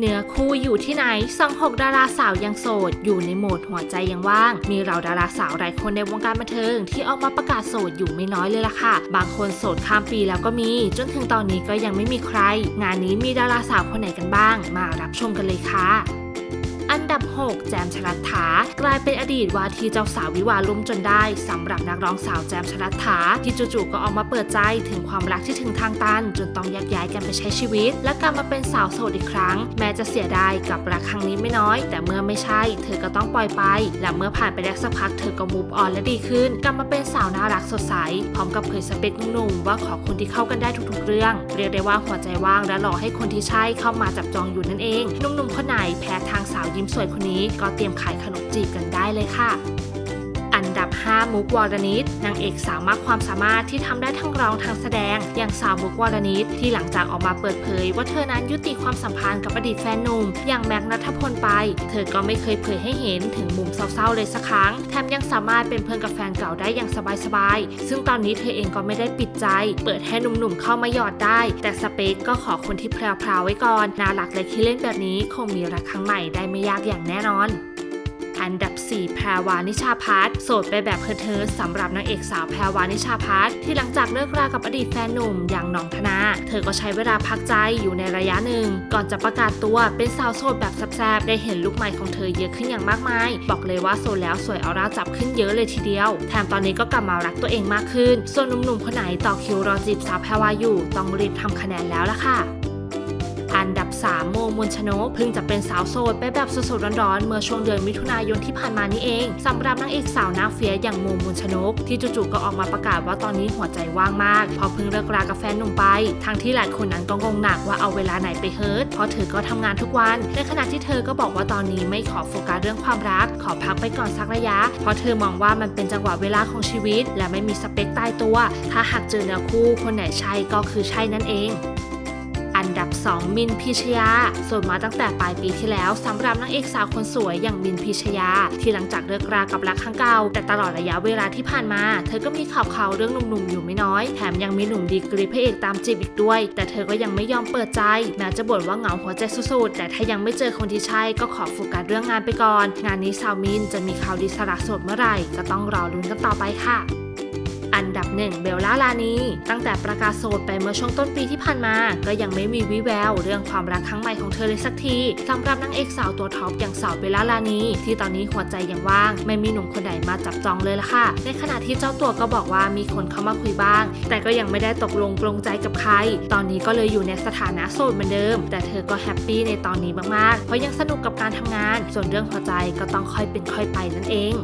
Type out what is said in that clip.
เนื้อคู่อยู่ที่ไหนสองหกดาราสาวยังโสด อยู่ในโหมดหัวใจยังว่าง มีเราดาราสาวหลายคนในวงการบันเทิง ที่ออกมาประกาศโสดอยู่ไม่น้อยเลยล่ะค่ะ บางคนโสดข้ามปีแล้วก็มี จนถึงตอนนี้ก็ยังไม่มีใคร งานนี้มีดาราสาวคนไหนกันบ้าง มารับชมกันเลยค่ะ อันดับ 6 แจมชลัดถากลายเป็นอดีตวาทีเจ้าสาววิวาลุ่มจนได้สำหรับนักร้องสาวแจมชลัดถาที่จู่ๆก็ออกมาเปิดใจถึงความรักที่ถึงทางตัน จนต้องแยกย้ายกันไปใช้ชีวิต และกลับมาเป็นสาวโสดอีกครั้ง แม้จะเสียดายกับรักครั้งนี้ไม่น้อย แต่เมื่อไม่ใช่ เธอก็ต้องปล่อยไป และเมื่อผ่านไปได้สักพักเธอก็มูฟออนและดีขึ้น กลับมาเป็นสาวน่ารักสดใส พร้อมกับเผยสเปคหนุ่มๆว่าขอคนที่เข้ากันได้ทุกๆเรื่อง เรียกได้ว่าหัวใจว่างและรอให้คนที่ใช่เข้ามาจับจองอยู่นั่นเองหนุ่มๆคนไหนแพ้ทางสาวยิ้มสวยคนนี้ก็เตรียมขายขนมจีบกันได้เลยค่ะ ดับ 5 มุกวอรณิตนางเอกสาวมากความสามารถที่ทำได้ทั้งร้องทั้งแสดง อย่างสาวมุกวรณิตที่หลังจากออกมาเปิดเผย ว่าเธอนั้นยุติความสัมพันธ์กับอดีตแฟนหนุ่มอย่างแม็กนัทพลไป เธอก็ไม่เคยเผยให้เห็นถึงมุมเศร้าๆเลยสักครั้ง แถมยังสามารถเป็นเพื่อนกับแฟนเก่าได้อย่างสบายๆ ซึ่งตอนนี้เธอเองก็ไม่ได้ปิดใจ เปิดให้หนุ่มๆเข้ามาหยอดได้ แต่สเปคก็ขอคนที่แพรวๆไว้ก่อน น่ารักและขี้เล่นแบบนี้คงมีรักครั้งใหม่ได้ไม่ยากอย่างแน่นอน อันดับ 4 แพรวานิชาพัฒน์โสดไปแบบเพิร์ๆสำหรับนางเอกสาวแพรวานิชาพัฒน์ที่หลังจากเลิกรากับอดีตแฟนหนุ่มอย่างหน้องธนา เธอก็ใช้เวลาพักใจอยู่ในระยะหนึ่ง ก่อนจะประกาศตัวเป็นสาวโสดแบบแซ่บๆได้เห็นลุคใหม่ของเธอเยอะขึ้นอย่างมากมาย บอกเลยว่าโสดแล้วสวยออร่าจับขึ้นเยอะเลยทีเดียวแถมตอนนี้ก็กลับมารักตัวเองมากขึ้น ส่วนหนุ่มๆคนไหนต่อคิวรอจีบสาวแพรวาอยู่ ต้องรีบทำคะแนนแล้วล่ะค่ะ อันดับ 3 โมมนชนกเพิ่งจะเป็นสาวโสดไปแบบสดๆร้อนๆ เมื่อช่วงเดือนมิถุนายนที่ผ่านมานี้เองสำหรับนางเอกสาวหน้าเฟียอย่างโมมนชนก ที่จู่ๆก็ออกมาประกาศว่าตอนนี้หัวใจว่างมากเพราะเพิ่งเลิกรากับแฟนหนุ่มไป ทั้งที่หลายคนนั้นก็งงหนักว่าเอาเวลาไหนไปเฮิร์ตเพราะเธอก็ทำงานทุกวันในขณะที่เธอก็บอกว่าตอนนี้ไม่ขอโฟกัสเรื่องความรัก ขอพักไปก่อนสักระยะ เพราะเธอมองว่ามันเป็นจังหวะเวลาของชีวิต และไม่มีสเปคตายตัว ถ้าหากเจอเนื้อคู่คนไหนใช่ก็คือใช่นั่นเอง 2 มินพิชยาโสดมาตั้งแต่ปลายปีที่แล้วสำหรับนางเอกสาวคนสวยอย่างมินพิชยา ที่หลังจากเลิกรากับรักครั้งเก่า แต่ตลอดระยะเวลาที่ผ่านมา เธอก็มีข่าวข่าวเรื่องหนุ่มๆอยู่ไม่น้อย แถมยังมีหนุ่มดีกรีพระเอกตามจีบอีกด้วย แต่เธอก็ยังไม่ยอมเปิดใจ แม้จะบ่นว่าเหงาหัวใจสุดๆ แต่ถ้ายังไม่เจอคนที่ใช่ก็ขอโฟกัสเรื่องงานไปก่อน งานนี้สาวมินจะมีข่าวดีสละสดเมื่อไหร่ ก็ต้องรอลุ้นกันต่อไปค่ะ อันดับหนึ่งเบลล่าลานีตั้งแต่ประกาศโสดไปเมื่อช่วงต้นปีที่ผ่านมา ก็ยังไม่มีวิแววเรื่องความรักครั้งใหม่ของเธอเลยสักทีสำหรับนางเอกสาวตัวท็อปอย่างสาวเบลล่าลานีที่ตอนนี้หัวใจยังว่าง ไม่มีหนุ่มคนใดมาจับจองเลยล่ะค่ะ ในขณะที่เจ้าตัวก็บอกว่ามีคนเข้ามาคุยบ้าง แต่ก็ยังไม่ได้ตกลงปรงใจกับใคร ตอนนี้ก็เลยอยู่ในสถานะโสดเหมือนเดิม แต่เธอก็แฮปปี้ในตอนนี้มากๆ เพราะยังสนุกกับการทำงาน ส่วนเรื่องหัวใจก็ต้องค่อยเป็นค่อยไปนั่นเอง